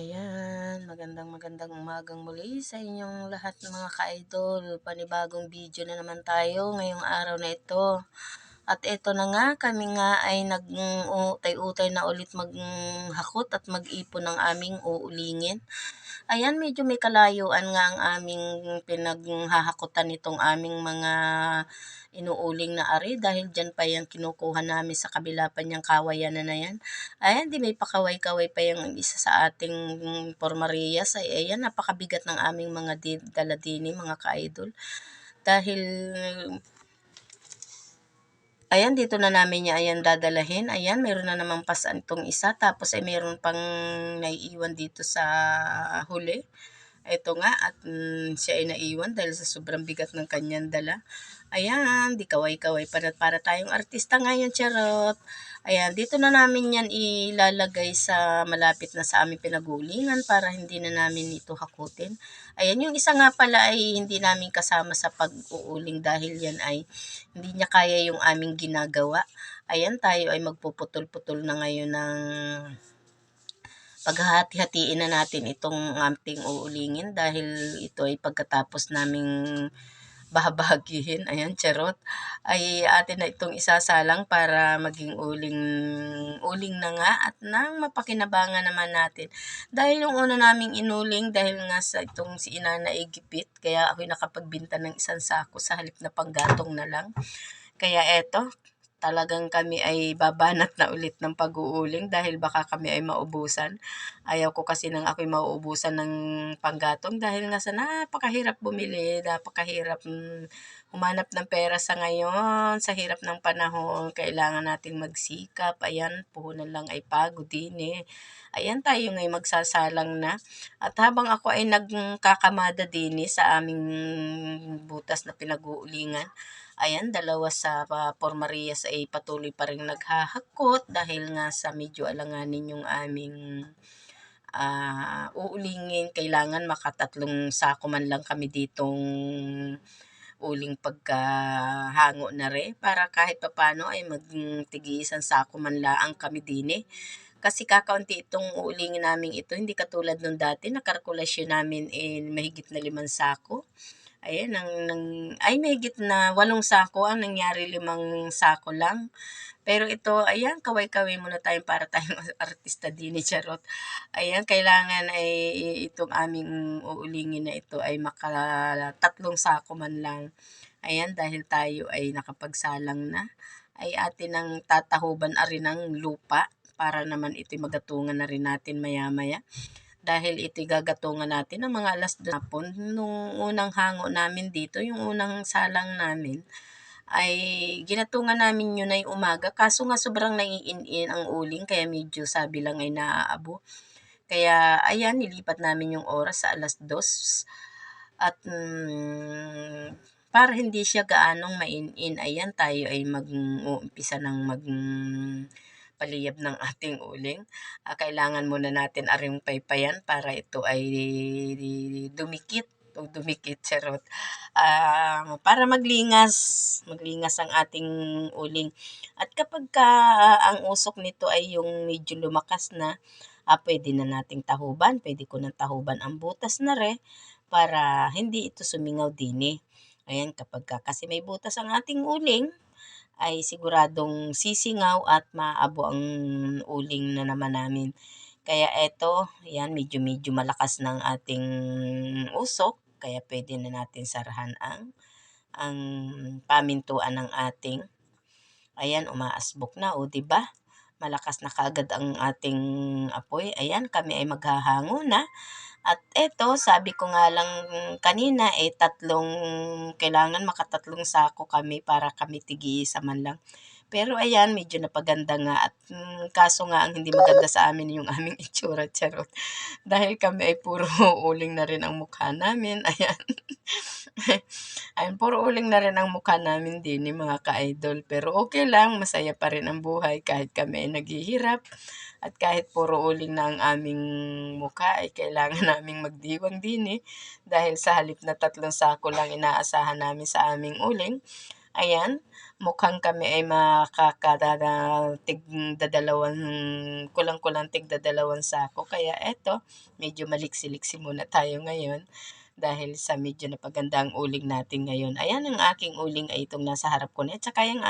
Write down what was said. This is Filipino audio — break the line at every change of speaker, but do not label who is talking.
Ayan, magandang magandang umagang muli sa inyong lahat mga ka-idol. Panibagong video na naman tayo ngayong araw na ito. At ito na nga, kami nga ay nag-utay-utay na ulit maghakot at mag-ipon ng aming uulingin. Ayan, medyo may kalayuan nga ang aming pinaghahakutan nitong aming mga inuuling na ari dahil dyan pa yung kinukuha namin sa kabila pa niyang kawayan na yan. Ayan, di may pakaway-kaway pa yung isa sa ating Formarias. Ay, ayan, napakabigat ng aming mga di- daladini, mga ka-idol. Dahil Ayan, dito na namin niya ayan dadalahin. Ayan, meron na namang pasan itong isa. Tapos ay meron pang naiiwan dito sa huli. Ito nga, at mm, siya ay naiwan dahil sa sobrang bigat ng kanyang dala. Ayan, di kaway-kaway para, para tayong artista ngayon, charot. Ayan, dito na namin yan ilalagay sa malapit na sa aming pinagulingan para hindi na namin ito hakutin. Ayan, yung isa nga pala ay hindi namin kasama sa pag-uuling dahil yan ay hindi niya kaya yung aming ginagawa. Ayan, tayo ay magpuputol-putol na ngayon ng paghahati-hatiin na natin itong ating uulingin dahil ito ay pagkatapos naming bahabagihin, ayan, charot, ay atin na itong isasalang para maging uling, uling na nga at nang mapakinabangan naman natin. Dahil yung una naming inuling, dahil nga sa itong si Inana ay gipit, kaya ako'y nakapagbinta ng isang sako sa halip na panggatong na lang. Kaya eto, talagang kami ay babanat na ulit ng pag-uuling dahil baka kami ay maubusan. Ayaw ko kasi nang ako'y mauubusan ng panggatong dahil nga sa napakahirap bumili, napakahirap mm, humanap ng pera sa ngayon, sa hirap ng panahon, kailangan nating magsikap. Ayan, puhunan lang ay pagod din eh. Ayan tayo ngayon magsasalang na. At habang ako ay nagkakamada din eh, sa aming butas na pinag-uulingan, Ayan, dalawa sa uh, Marias ay patuloy pa rin naghahakot dahil nga sa medyo alanganin yung aming uh, uulingin. Kailangan makatatlong sako man lang kami ditong uling pagkahango na rin para kahit papano ay magtigi isang sako man laang kami din eh. Kasi kakaunti itong uulingin namin ito, hindi katulad nung dati, nakarkulasyon namin in mahigit na limang sako. Ayan, ang, nang, ay mahigit na walong sako ang nangyari limang sako lang. Pero ito, ayan, kaway-kaway muna tayo para tayong artista din ni Charot. Ayan, kailangan ay itong aming uulingin na ito ay makatatlong sako man lang. Ayan, dahil tayo ay nakapagsalang na, ay atin ang tatahuban ari ng lupa para naman ito magatungan na rin natin maya-maya dahil ito gagatungan natin ng mga alas hapon. Nung unang hango namin dito, yung unang salang namin, ay ginatungan namin yun ay umaga. Kaso nga sobrang naiin-in ang uling, kaya medyo sabi lang ay naaabo. Kaya ayan, nilipat namin yung oras sa alas dos. At mm, para hindi siya gaanong main-in, ayan tayo ay mag-uumpisa ng mag paliyab ng ating uling. Uh, kailangan muna natin aring paypayan para ito ay dumikit o dumikit charot uh, para maglingas maglingas ang ating uling at kapag ka, uh, ang usok nito ay yung medyo lumakas na uh, pwede na nating tahuban pwede ko nang tahuban ang butas na re para hindi ito sumingaw din eh. Ayan, kapag ka, kasi may butas ang ating uling, ay siguradong sisingaw at maabo ang uling na naman namin. Kaya eto, yan, medyo-medyo malakas ng ating usok. Kaya pwede na natin sarahan ang, ang pamintuan ng ating. Ayan, umaasbok na, o ba diba? Malakas na kagad ang ating apoy. Ayan, kami ay maghahango na. At eto, sabi ko nga lang kanina, eh, tatlong, kailangan makatatlong sako kami para kami tigi sa man lang. Pero ayan, medyo napaganda nga at mm, kaso nga ang hindi maganda sa amin yung aming itsura, charot. Dahil kami ay puro uling na rin ang mukha namin, ayan. ayan, puro uling na rin ang mukha namin din, ni mga ka-idol. Pero okay lang, masaya pa rin ang buhay kahit kami ay naghihirap. At kahit puro uling na ang aming mukha, ay kailangan naming magdiwang din eh. Dahil sa halip na tatlong sako lang inaasahan namin sa aming uling, Ayan, mukhang kami ay makakadada tig dadalawang kulang-kulang tig dadalawang sako. Kaya eto, medyo maliksi-liksi muna tayo ngayon dahil sa medyo napaganda ang uling natin ngayon. Ayan ang aking uling ay itong nasa harap ko na at saka yung